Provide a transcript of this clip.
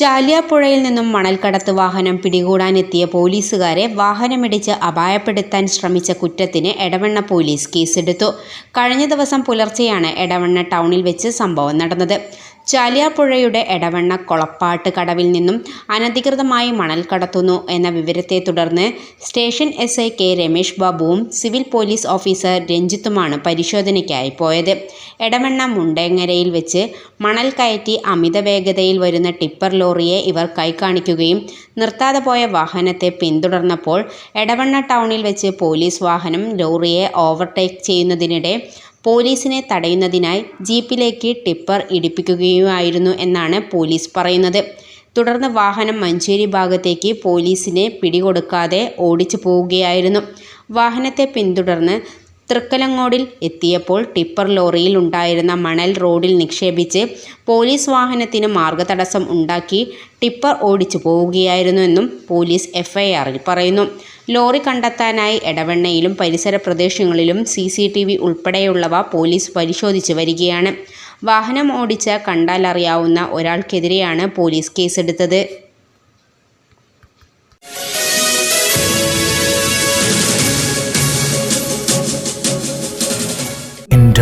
ചാലിയാപ്പുഴയിൽ നിന്നും മണൽക്കടത്ത് വാഹനം പിടികൂടാനെത്തിയ പോലീസുകാരെ വാഹനമിടിച്ച് അപായപ്പെടുത്താൻ ശ്രമിച്ച കുറ്റത്തിന് എടവണ്ണ പോലീസ് കേസെടുത്തു. കഴിഞ്ഞ ദിവസം പുലർച്ചെയാണ് എടവണ്ണ ടൗണിൽ വെച്ച് സംഭവം നടന്നത്. ചാലിയാപ്പുഴയുടെ എടവണ്ണ കൊളപ്പാട്ട് കടവിൽ നിന്നും അനധികൃതമായി മണൽ കടത്തുന്നു എന്ന വിവരത്തെ തുടർന്ന് station S I K Ramesh ബാബുവും civil police officer രഞ്ജിത്തുമാണ് പരിശോധനയ്ക്കായി പോയത്. എടവണ്ണ മുണ്ടേങ്ങരയിൽ വെച്ച് മണൽ കയറ്റി അമിത വേഗതയിൽ വരുന്ന ടിപ്പർ ലോറിയെ ഇവർ കൈകാണിക്കുകയും നിർത്താതെ പോയ വാഹനത്തെ പിന്തുടർന്നപ്പോൾ എടവണ്ണ ടൗണിൽ വെച്ച് പോലീസ് വാഹനം ലോറിയെ ഓവർടേക്ക് ചെയ്യുന്നതിനിടെ പോലീസിനെ തടയുന്നതിനായി ജീപ്പിലേക്ക് ടിപ്പർ ഇടിപ്പിക്കുകയുമായിരുന്നു എന്നാണ് പോലീസ് പറയുന്നത്. തുടർന്ന് വാഹനം മഞ്ചേരി ഭാഗത്തേക്ക് പോലീസിനെ പിടികൊടുക്കാതെ ഓടിച്ചു പോവുകയായിരുന്നു. വാഹനത്തെ പിന്തുടർന്ന് തൃക്കലങ്ങോടിൽ എത്തിയപ്പോൾ ടിപ്പർ ലോറിയിൽ ഉണ്ടായിരുന്ന മണൽ റോഡിൽ നിക്ഷേപിച്ച് പോലീസ് വാഹനത്തിന് മാർഗതടസ്സം ഉണ്ടാക്കി ടിപ്പർ ഓടിച്ചു പോവുകയായിരുന്നുവെന്നും പോലീസ് എഫ്ഐആറിൽ പറയുന്നു. ലോറി കണ്ടെത്താനായി എടവണ്ണയിലും പരിസര പ്രദേശങ്ങളിലും സി സി ടി വി ഉൾപ്പെടെയുള്ളവ പോലീസ് പരിശോധിച്ചു വരികയാണ്. വാഹനം ഓടിച്ച കണ്ടാലറിയാവുന്ന ഒരാൾക്കെതിരെയാണ് പോലീസ് കേസെടുത്തത്.